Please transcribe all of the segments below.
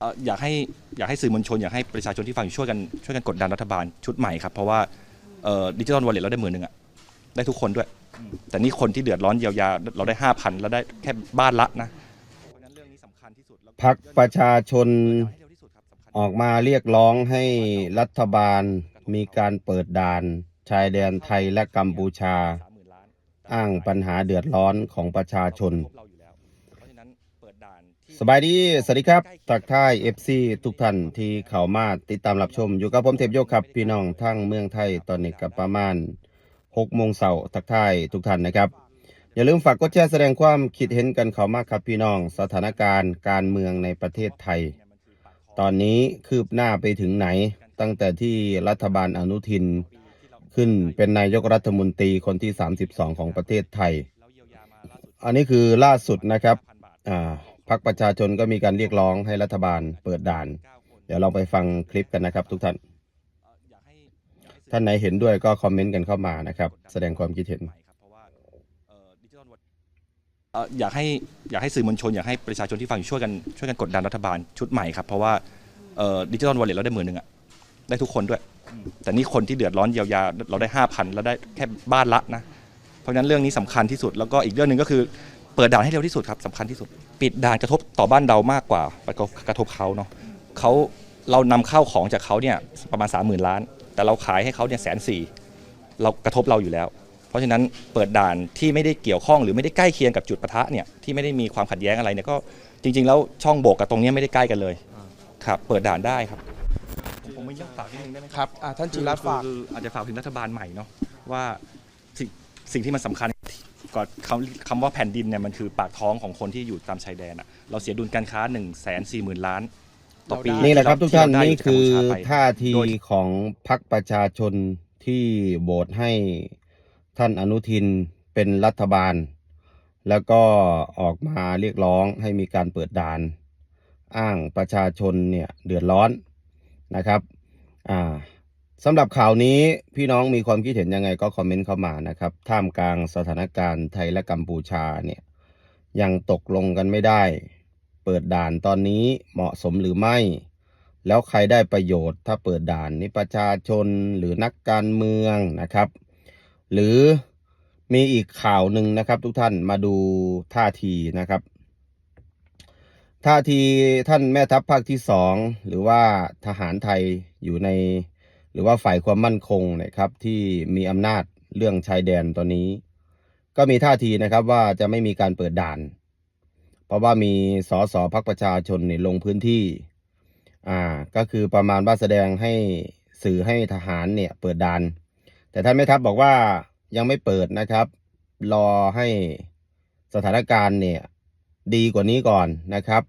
เอ่ออยากให้อยากให้สื่อมวลชน อยากให้ประชาชนที่ฟังอยู่ช่วยกันช่วยกันกดดันรัฐบาลชุดใหม่ครับ เพราะว่าดิจิทัลวอลเล็ตเราได้หมื่นหนึ่งอะได้ทุกคนด้วย แต่นี่คนที่เดือดร้อนเยียวยาเราได้ห้าพันแล้วได้แค่บ้านละนะเพราะฉะนั้นเรื่องนี้สำคัญที่สุดแล้วพักประชาชนเปิดด่านให้เร็วที่สุดครับสำคัญออกมาเรียกร้องให้รัฐบาลมีการเปิดด่านชายแดนไทยและกัมพูชา30,000ล้านอ้างปัญหาเดือดร้อนของประชาชน สบายดี สวัสดีครับ ทักทาย FC ทุกท่านที่เข้ามาติดตามรับชม อยู่กับผมเทพโยกครับ พี่น้องทั้งเมืองไทยตอนนี้กับประมาณ6โมงเสาร์ทักทายทุกท่านนะครับ อย่าลืมฝากกดแชร์แสดงความคิดเห็นกันเข้ามาครับพี่น้อง สถานการณ์การเมืองในประเทศไทย ตอนนี้คืบหน้าไปถึงไหน ตั้งแต่ที่รัฐบาลอนุทิน ขึ้นเป็นนายกรัฐมนตรีคนที่ 32 ของประเทศไทย อันนี้คือล่าสุดนะครับอ่า พักประชาชนก็มีการเรียกร้องให้รัฐบาลเปิดด่าน เดี๋ยวเราไปฟังคลิปกันนะครับ ทุกท่าน ท่านไหนเห็นด้วยก็คอมเมนต์กันเข้ามานะครับ แสดงความคิดเห็น เอ่ออยากให้อยากให้สื่อมวลชน อยากให้ประชาชนที่ฟังอยู่ช่วยกันช่วยกันกดดันรัฐบาลชุดใหม่ครับ เพราะว่าดิจิทัลวอลเล็ตเราได้หมื่นหนึ่งอะได้ทุกคนด้วย แต่นี่คนที่เดือดร้อนเยียวยาเราได้ห้าพันแล้วได้แค่บ้านละนะ เพราะฉะนั้นเรื่องนี้สำคัญที่สุดแล้วก็อีกเรื่องหนึ่งก็คือ ปิดด่านให้เร็วที่สุดครับสำคัญที่สุด ปิดด่านกระทบต่อบ้านเรามากกว่ากระทบเขาเนาะเขาเรานำเข้าของจากเขาเนี่ยประมาณสามหมื่นล้าน แต่เราขายให้เขาเนี่ยแสนสี่เรากระทบเราอยู่แล้ว เพราะฉะนั้นเปิดด่านที่ไม่ได้เกี่ยวข้องหรือไม่ได้ใกล้เคียงกับจุดปะทะเนี่ยที่ไม่ได้มีความขัดแย้งอะไรเนี่ยก็จริง ๆ แล้วช่องโบกกับตรงเนี้ยไม่ได้ใกล้กันเลยครับเปิดด่านได้ครับผมไม่ยังฝากนิดนึงได้ไหมครับอ่าท่านจิรัตน์ฝากคืออาจจะฝากถึงรัฐบาลใหม่เนาะว่าสิ่งสิ่งที่มันสำคัญ ก่อนคำคำว่าแผ่นดินเนี่ยมันคือปากท้องของคนที่อยู่ตามชายแดนอะเราเสียดุลการค้า1นึ่งแสนสี่หมื่นล้านต่อปีนี่แหละครับทุกท่านที่เรได้นี่คือจากกัมพูชาไปท่าทีโดยของพรรคประชาชนที่โหวตให้ท่านอนุทินเป็นรัฐบาล แล้วก็ออกมาเรียกร้องให้มีการเปิดด่าน อ้างประชาชนเนี่ยเดือดร้อนนะครับ อ่า สำหรับข่าวนี้พี่น้องมีความคิดเห็นยังไงก็คอมเมนต์เข้ามานะครับ ท่ามกลางสถานการณ์ไทยและกัมพูชาเนี่ยยังตกลงกันไม่ได้ เปิดด่านตอนนี้เหมาะสมหรือไม่ แล้วใครได้ประโยชน์ ถ้าเปิดด่านนี่ประชาชนหรือนักการเมืองนะครับ หรือมีอีกข่าวหนึ่งนะครับ ทุกท่านมาดูท่าทีนะครับท่าทีท่านแม่ทัพภาคที่สองหรือว่าทหารไทยอยู่ใน หรือว่าฝ่ายความมั่นคงนะครับที่มีอำนาจเรื่องชายแดนตอนนี้ ก็มีท่าทีนะครับว่าจะไม่มีการเปิดด่าน เพราะว่ามีสสพักประชาชนเนี่ยลงพื้นที่อ่าก็คือประมาณว่าแสดงให้สื่อให้ทหารเนี่ยเปิดด่าน แต่ท่านแม่ทัพบอกว่ายังไม่เปิดนะครับ รอให้สถานการณ์เนี่ยดีกว่านี้ก่อนนะครับ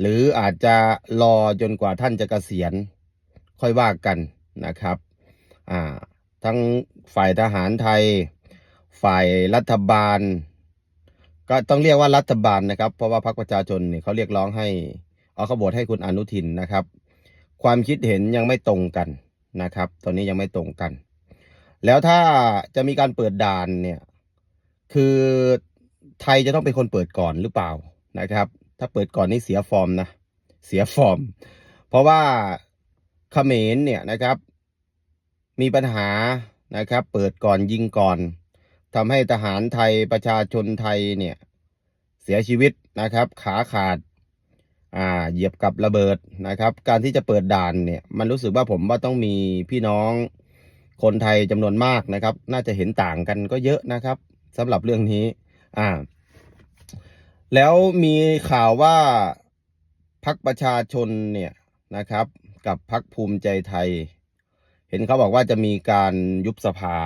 หรืออาจจะรอจนกว่าท่านจะเกษียณค่อยว่ากัน นะครับทั้งฝ่ายทหารไทย ฝ่ายรัฐบาล ก็ต้องเรียกว่ารัฐบาลนะครับ เพราะว่าพรรคประชาชนเนี่ยเขาเรียกร้องให้เอาขบฏให้คุณอนุทินนะครับ ความคิดเห็นยังไม่ตรงกันนะครับ ตอนนี้ยังไม่ตรงกัน แล้วถ้าจะมีการเปิดด่านเนี่ย คือไทยจะต้องเป็นคนเปิดก่อนหรือเปล่านะครับ ถ้าเปิดก่อนนี่เสียฟอร์มนะ เสียฟอร์ม เพราะว่า เขมรเนี่ยนะครับ มีปัญหานะครับ เปิดก่อนยิงก่อนทำให้ทหารไทยประชาชนไทยเนี่ยเสียชีวิตนะครับ ขาขาดอ่าเหยียบกับระเบิดนะครับ การที่จะเปิดด่านเนี่ย มันรู้สึกว่าผมว่าต้องมีพี่น้องคนไทยจำนวนมากนะครับ น่าจะเห็นต่างกันก็เยอะนะครับสำหรับเรื่องนี้ อ่า แล้วมีข่าวว่าพักประชาชนเนี่ยนะครับ กับพักภูมิใจไทย เห็นเขาบอกว่าจะมีการยุบสภา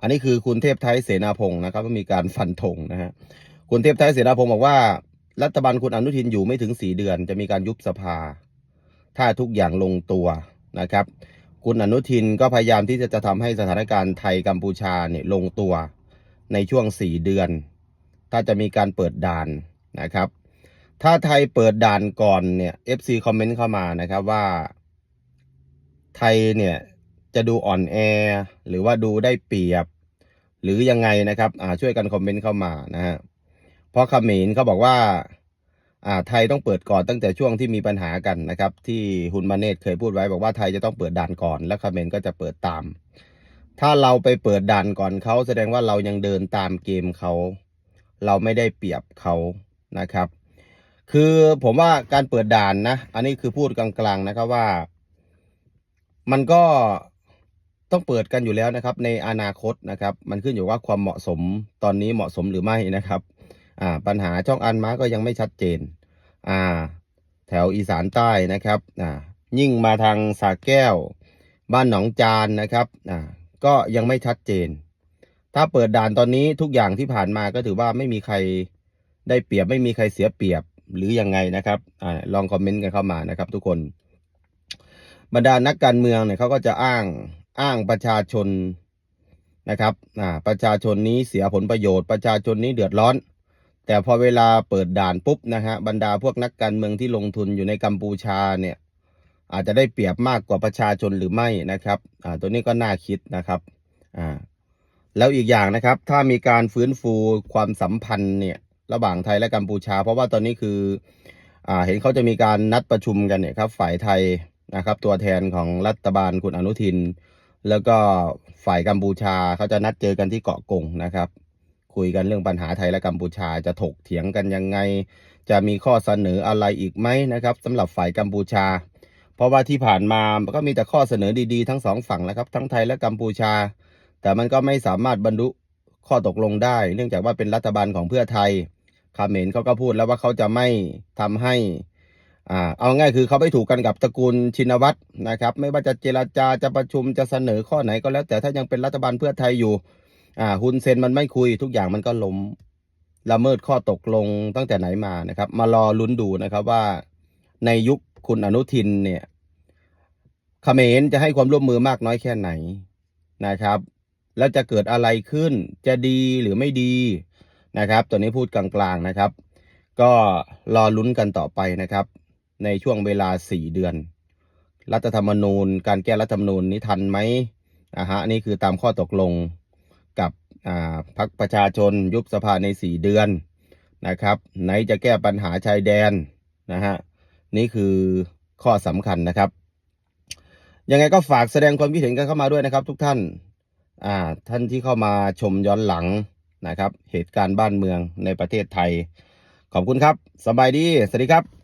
อันนี้คือคุณเทพไทยเสนาพงศ์นะครับก็มีการฟันธงนะฮะคุณเทพไทยเสนาพงศ์บอกว่า รัฐบาลคุณอนุทินอยู่ไม่ถึงสี่เดือน จะมีการยุบสภา ถ้าทุกอย่างลงตัวนะครับ คุณอนุทินก็พยายามที่จะจะทำให้สถานการณ์ไทยกัมพูชาเนี่ยลงตัวในช่วงสี่เดือน ถ้าจะมีการเปิดด่านนะครับ ถ้าไทยเปิดด่านก่อนเนี่ย FC คอมเมนต์เข้ามานะครับว่า ไทยเนี่ยจะดูอ่อนแอ หรือว่าดูได้เปรียบ หรือยังไงนะครับอ่าช่วยกันคอมเมนต์เข้ามานะฮะเพราะเขมรเขาบอกว่าอ่าไทยต้องเปิดก่อนตั้งแต่ช่วงที่มีปัญหากันนะครับ ที่ฮุนมาเนตเคยพูดไว้บอกว่าไทยจะต้องเปิดด่านก่อน แล้วเขมรก็จะเปิดตาม ถ้าเราไปเปิดด่านก่อนเขาแสดงว่าเรายังเดินตามเกมเขา เราไม่ได้เปรียบเขานะครับ คือผมว่าการเปิดด่านนะ อันนี้คือพูดกลางๆนะครับว่า มันก็ต้องเปิดกันอยู่แล้วนะครับ ในอนาคตนะครับ มันขึ้นอยู่ว่าความเหมาะสมตอนนี้เหมาะสมหรือไม่นะครับ อ่า ปัญหาช่องอันม้าก็ยังไม่ชัดเจน อ่า แถวอีสานใต้นะครับ อ่า ยิ่งมาทางสาแก้ว บ้านหนองจานนะครับ อ่า ก็ยังไม่ชัดเจน ถ้าเปิดด่านตอนนี้ทุกอย่างที่ผ่านมาก็ถือว่าไม่มีใครได้เปรียบไม่มีใครเสียเปรียบ หรือยังไงนะครับอลองคอมเมนต์กันเข้ามานะครับ ทุกคน บรรดานักการเมืองเนี่ยเขาก็จะอ้างอ้างประชาชนนะครับอ่าประชาชนนี้เสียผลประโยชน์ประชาชนนี้เดือดร้อน แต่พอเวลาเปิดด่านปุ๊บนะฮะบรรดาพวกนักการเมืองที่ลงทุนอยู่ในกัมพูชาเนี่ยอาจจะได้เปรียบมากกว่าประชาชนหรือไม่นะครับอ่าตัวนี้ก็น่าคิดนะครับอ่าแล้วอีกอย่างนะครับ ถ้ามีการฟื้นฟูความสัมพันธ์เนี่ย ระหว่างไทยและกัมพูชา เพราะว่าตอนนี้คืออ่าเห็นเขาจะมีการนัดประชุมกันเนี่ยครับ ฝ่ายไทยนะครับ ตัวแทนของรัฐบาลคุณอนุทิน แล้วก็ฝ่ายกัมพูชาเขาจะนัดเจอกันที่เกาะกงนะครับ คุยกันเรื่องปัญหาไทยและกัมพูชาจะถกเถียงกันยังไง จะมีข้อเสนออะไรอีกไหมนะครับสำหรับฝ่ายกัมพูชา เพราะว่าที่ผ่านมาก็มีแต่ข้อเสนอดีๆ ทั้งสองฝั่งนะครับ ทั้งไทยและกัมพูชา แต่มันก็ไม่สามารถบรรลุข้อตกลงได้ เนื่องจากว่าเป็นรัฐบาลของเพื่อไทย คาเมนเขาก็พูดแล้วว่าเขาจะไม่ทำให้อ่าเอาง่ายคือเขาไม่ถูกกันกับตระกูลชินวัตรนะครับ ไม่ว่าจะเจรจาจะประชุมจะเสนอข้อไหนก็แล้ว แต่ถ้ายังเป็นรัฐบาลเพื่อไทยอยู่อ่าฮุนเซนมันไม่คุยทุกอย่างมันก็ล้มละเมิดข้อตกลงตั้งแต่ไหนมานะครับ มารอลุ้นดูนะครับว่าในยุคคุณอนุทินเนี่ยเขมรจะให้ความร่วมมือมากน้อยแค่ไหนนะครับ แล้วจะเกิดอะไรขึ้นจะดีหรือไม่ดี นะครับ ตัวนี้พูดกลางๆนะครับ ก็รอลุ้นกันต่อไปนะครับ ในช่วงเวลาสี่เดือน รัฐธรรมนูญ การแก้รัฐธรรมนูญนี้ทันไหมอ่าฮะนี่คือตามข้อตกลงกับอ่าพรรคประชาชนยุบสภาในสี่เดือนนะครับ ไหนจะแก้ปัญหาชายแดนนะฮะนี่คือข้อสำคัญนะครับ ยังไงก็ฝากแสดงความคิดเห็นกันเข้ามาด้วยนะครับ ทุกท่านอ่าท่านที่เข้ามาชมย้อนหลัง นะครับ เหตุการณ์บ้านเมืองในประเทศไทย ขอบคุณครับสบายดี สวัสดีครับ